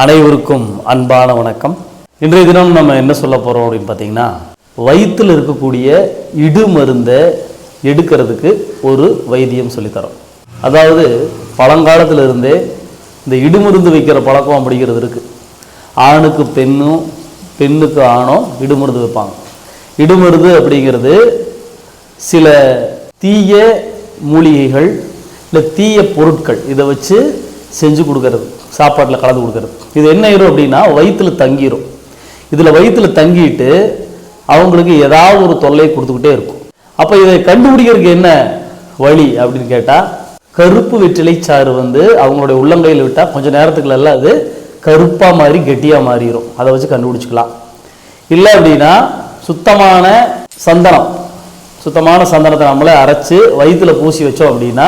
அனைவருக்கும் அன்பான வணக்கம். இன்றைய தினம் நம்ம என்ன சொல்ல போகிறோம் அப்படின்னு பார்த்தீங்கன்னா வயிற்றில் இருக்கக்கூடிய இடு மருந்தை எடுக்கிறதுக்கு ஒரு வைத்தியம் சொல்லித்தரோம். அதாவது பழங்காலத்துல இருந்தே இந்த இடுமருந்து வைக்கிற பழக்கம் அப்படிங்கிறது இருக்குது ஆணுக்கு பெண்ணும் பெண்ணுக்கு ஆணும் இடுமருந்து வைப்பாங்க. இடுமருந்து அப்படிங்கிறது சில தீய மூலிகைகள் இல்லை தீய பொருட்கள் இதை வச்சு செஞ்சு கொடுக்கறது சாப்பாட்டில் கலந்து கொடுக்கறது. இது என்ன ஆயிரும் அப்படின்னா வயிற்றில் தங்கிரும் இதில் வயிற்றில் தங்கிட்டு அவங்களுக்கு ஏதாவது ஒரு தொல்லை கொடுத்துக்கிட்டே இருக்கும். அப்போ இதை கண்டுபிடிக்கிறதுக்கு என்ன வழி அப்படின்னு கேட்டால் கருப்பு வெற்றிலை சாறு வந்து அவங்களுடைய உள்ளங்கையில் விட்டால் கொஞ்சம் நேரத்துக்குள்ள எல்லாம் அது கருப்பாக மாறி கெட்டியாக மாறிடும் அதை வச்சு கண்டுபிடிச்சிக்கலாம். இல்லை அப்படின்னா சுத்தமான சந்தனம். சுத்தமான சந்தனத்தை நம்மளே அரைச்சு வயிற்றில் பூசி வச்சோம் அப்படின்னா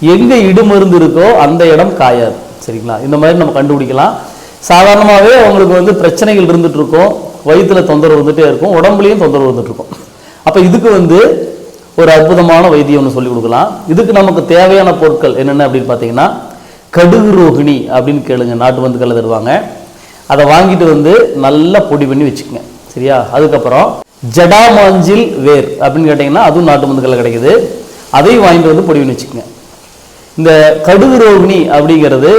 எங்கே இடுமருந்து இருக்கோ அந்த இடம் காயாது. சரிங்களா? இந்த மாதிரி நம்ம கண்டுபிடிக்கலாம். சாதாரணமாகவே அவங்களுக்கு வந்து பிரச்சனைகள் இருந்துட்டு இருக்கும். வயிற்றுல தொந்தரவு வந்துட்டே இருக்கும். உடம்புலையும் தொந்தரவு வந்துட்டு இருக்கும். அப்போ இதுக்கு வந்து ஒரு அற்புதமான வைத்தியம் ஒன்று சொல்லி கொடுக்கலாம். இதுக்கு நமக்கு தேவையான பொருட்கள் என்னென்ன அப்படின்னு பார்த்தீங்கன்னா கடுகு ரோகிணி அப்படின்னு கேளுங்க. நாட்டு மருந்துக்களில் தருவாங்க. அதை வாங்கிட்டு வந்து நல்லா பொடி பண்ணி வச்சுக்கோங்க. சரியா? அதுக்கப்புறம் ஜடாமாஞ்சில் வேர் அப்படின்னு கேட்டிங்கன்னா அதுவும் நாட்டு மந்துக்கல்ல கிடைக்குது. அதையும் வாங்கிட்டு வந்து பொடி பண்ணி வச்சுக்கோங்க. இந்த கடுகு ரோகிணி அப்படிங்கிறது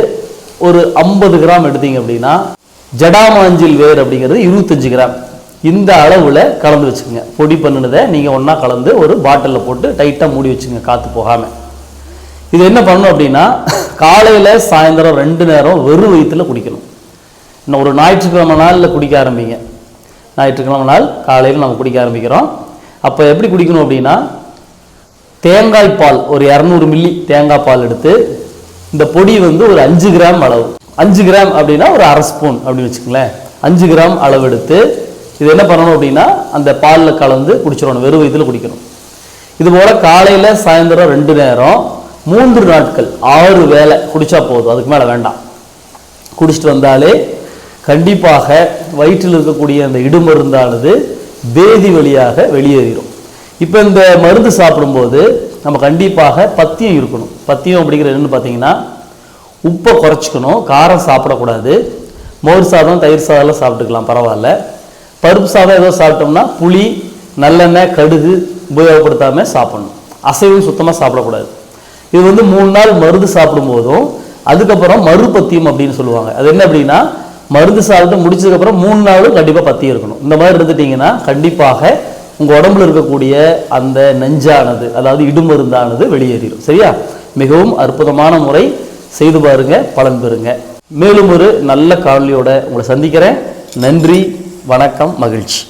ஒரு ஐம்பது கிராம் எடுத்தீங்க அப்படின்னா ஜடாமாஞ்சில் வேர் அப்படிங்கிறது இருபத்தஞ்சு கிராம். இந்த அளவில் கலந்து வச்சுக்கோங்க. பொடி பண்ணினதை நீங்கள் ஒன்றா கலந்து ஒரு பாட்டிலில் போட்டு டைட்டாக மூடி வச்சுங்க காற்று போகாமல் இது என்ன பண்ணணும் அப்படின்னா காலையில் சாயந்தரம் ரெண்டு நேரம் வெறும் வயிற்றுல குடிக்கணும். இன்னும் ஒரு ஞாயிற்றுக்கிழமை நாளில் குடிக்க ஆரம்பிங்க. ஞாயிற்றுக்கிழமை நாள் காலையில் நம்ம குடிக்க ஆரம்பிக்கிறோம். அப்போ எப்படி குடிக்கணும் அப்படின்னா தேங்காய் பால் ஒரு இரநூறு மில்லி தேங்காய் பால் எடுத்து இந்த பொடி வந்து ஒரு அஞ்சு கிராம் அளவு. அஞ்சு கிராம் அப்படின்னா ஒரு அரை ஸ்பூன் அப்படின்னு வச்சுக்கோங்களேன். அஞ்சு கிராம் அளவு எடுத்து இது என்ன பண்ணணும் அப்படின்னா அந்த பாலில் கலந்து குடிச்சிடணும் வெறும் வயிற்றுல குடிக்கணும். இதுபோல் காலையில் சாயந்தரம் ரெண்டு நேரம் மூன்று நாட்கள் ஆறு வேளை குடித்தா போதும் அதுக்கு மேலே வேண்டாம். குடிச்சிட்டு வந்தாலே கண்டிப்பாக வயிற்றில் இருக்கக்கூடிய அந்த இடுமருந்தானது பேதி வழியாக வெளியேறிடும் இப்போ இந்த மருந்து சாப்பிடும்போது நம்ம கண்டிப்பாக பத்தியம் இருக்கணும். பத்தியம் அப்படிங்கிறது என்னென்னு பார்த்தீங்கன்னா உப்பை குறைச்சிக்கணும் காரம் சாப்பிடக்கூடாது. மோர் சாதம் தயிர் சாதம்லாம் சாப்பிட்டுக்கலாம் பரவாயில்ல. பருப்பு சாதம் ஏதோ சாப்பிட்டோம்னா புளி நல்லெண்ணெய் கடுகு உபயோகப்படுத்தாமல் சாப்பிடணும். அசைவும் சுத்தமாக சாப்பிடக்கூடாது. இது வந்து மூணு நாள் மருந்து சாப்பிடும்போதும் அதுக்கப்புறம் மறுபத்தியம் அப்படின்னு சொல்லுவாங்க. அது என்ன அப்படின்னா மருந்து சாப்பிட்டு முடிச்சதுக்கப்புறம் மூணு நாளும் கண்டிப்பாக பத்தியம் இருக்கணும். இந்த மாதிரி இருந்துட்டிங்கன்னா கண்டிப்பாக உங்கள் உடம்புல இருக்கக்கூடிய அந்த நெஞ்சானது அதாவது இடுமருந்தானது வெளியேறிடும். சரியா? மிகவும் அற்புதமான முறை. செய்து பாருங்க பலன் பெறுங்க. மேலும் ஒரு நல்ல காணொலியோட உங்களை சந்திக்கிறேன். நன்றி வணக்கம் மகிழ்ச்சி.